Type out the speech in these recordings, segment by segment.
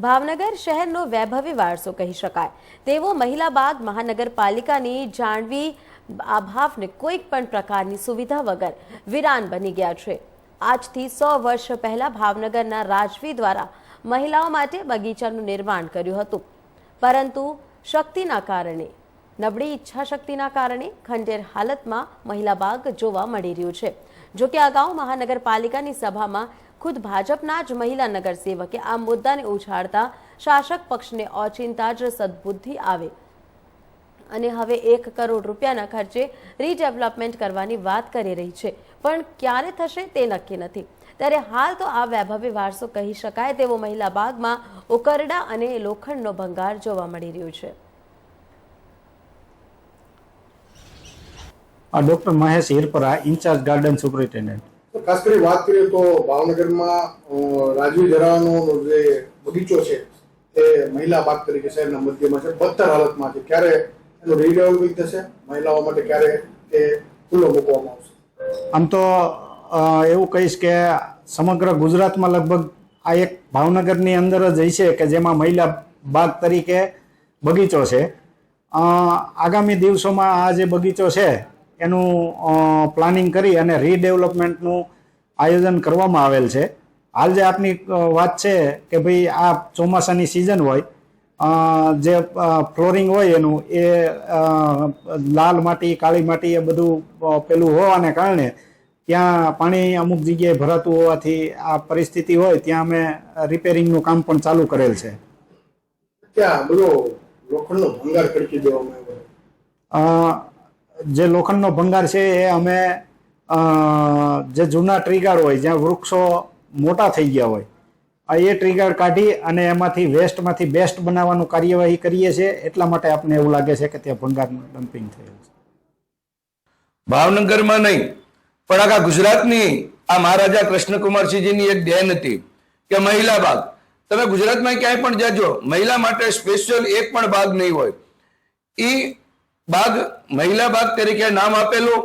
ભાવનગર શહેરનો વૈભવી વારસો કહી શકાય. તેવો મહિલા બાગ મહાનગરપાલિકાની જાણવી આ ભાવને કોઈક પણ પ્રકારની સુવિધા વગર વિરાન બની ગયા છે. આજથી સો વર્ષ પહેલાં ભાવનગરના રાજવી દ્વારા મહિલાઓ માટે બગીચાનું નિર્માણ કર્યું હતું. પરંતુ શક્તિના કારણે, નબળી ઈચ્છા શક્તિના કારણે ખંડેર હાલતમાં મહિલા બાગ જોવા મળી રહ્યું છે. જો કે અગાઉ મહાનગરપાલિકાની સભામાં ખુદ ભાજપના જ મહિલા નગરસેવકે આ મુદ્દાને ઉછાળતા શાસક પક્ષને ઓચિંતા જ સદબુદ્ધિ આવે. અને હવે એક કરોડ રૂપિયાના ખર્ચે રીડેવલપમેન્ટ કરવાની વાત કરી રહી છે. પણ ક્યારે થશે તે નક્કી નથી. ત્યારે હાલ તો આ વૈભવી વારસો કહી શકાય તેવો મહિલા બાગમાં ઉકરડા અને લોખંડનો ભંગાર જોવા મળી રહ્યો છે. Doctor Mahesh Hirpara in charge garden superintendent. ખાસ કરી વાત કરીએ તો ભાવનગરમાં રાજવી જરાનો જે બગીચો છે તે મહિલા બાગ તરીકે શહેરના મધ્યમાં છે. બદતર હાલતમાં છે. ક્યારે એનું રીડેવલપિંગ થશે, મહિલાઓ માટે ક્યારે તે ખુલ્લો મૂકવામાં આવશે? આમ તો એવું કહીશ કે સમગ્ર ગુજરાતમાં લગભગ આ એક ભાવનગરની અંદર જ હશે કે જેમાં મહિલા બાગ તરીકે બગીચો છે. આગામી દિવસોમાં આ જે બગીચો છે, એનું પ્લાનિંગ કરી અને રીડેવલપમેન્ટનું આયોજન કરવામાં આવેલ છે. હાલ જે આપની વાત છે કે ભાઈ આ ચોમાસાની સિઝન હોય જે ફ્લોરિંગ હોય એનું એ લાલ માટી કાળી માટી એ બધું પેલું હોવાને કારણે ત્યાં પાણી અમુક જગ્યાએ ભરાતું હોવાથી આ પરિસ્થિતિ હોય ત્યાં અમે રિપેરિંગનું કામ પણ ચાલુ કરેલ છે. ત્યાં બધો લોખંડનો ભંગાર ખડકી દેવામાં આવ્યો? જે લોખંડનો ભંગાર છે એ અમે જે જૂના ટ્રીગાર હોય, જ્યાં વૃક્ષો મોટા થઈ ગયા હોય એ ટ્રીગાર કાઢી અને એમાંથી વેસ્ટમાંથી બેસ્ટ બનાવવાનું કાર્યવાહી કરીએ છીએ. એટલા માટે આપને એવું લાગે છે કે ત્યાં ભંગારનું ડમ્પિંગ થયેલું છે. ભાવનગરમાં નહીં, પણ આખા ગુજરાતની, આ મહારાજા કૃષ્ણકુમારસિંહજીની એક દેન હતી, કે મહિલા બાગ. તમે ગુજરાતમાં ક્યાંય પણ જાજો, મહિલા માટે સ્પેશિયલ એક પણ બાગ નહીં હોય. એ બાગ મહિલા બાગ તરીકે નામ આપેલું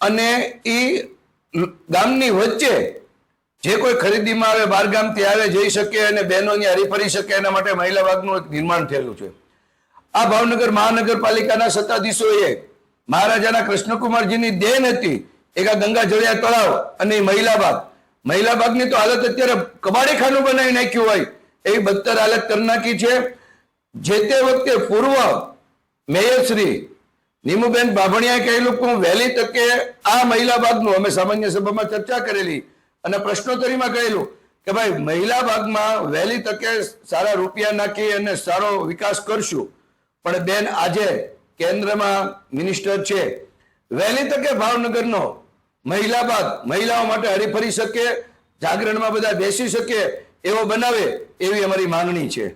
અને એ ગામની વચ્ચે જે કોઈ ખરીદીમાં આવે બાર ગામથી આવે, જઈ શકે અને બહેનો અહીંયા હરીફરી શકે, એના માટે મહિલા બાગનું એક નિર્માણ થયેલું છે. આ ભાવનગર મહાનગરપાલિકાના સત્તાધીશોએ મહારાજાના કૃષ્ણકુમારજીની દેન હતી, એક આ ગંગા જળિયા તળાવ અને એ મહિલા બાગ. મહિલા બાગની તો હાલત અત્યારે કબાડીખાનું બનાવી નાખ્યું હોય, એવી બદતર હાલત કરી નાખી છે. જે તે વખતે પૂર્વ મેયર શ્રી નીમુબેન બાભણિયાએ કહેલું કે હું વહેલી તકે આ મહિલા ભાગનું અમે સામાન્ય સભામાં ચર્ચા કરેલી અને પ્રશ્નોત્તરીમાં કહેલું કે ભાઈ, મહિલા ભાગમાં વહેલી તકે સારા રૂપિયા નાખી અને સારો વિકાસ કરશું. પણ બેન, આજે કેન્દ્રમાં મિનિસ્ટર છે. વહેલી તકે ભાવનગરનો મહિલા ભાગ મહિલાઓ માટે હરીફરી શકે, જાગરણમાં બધા બેસી શકે, એવો બનાવે એવી અમારી માંગણી છે.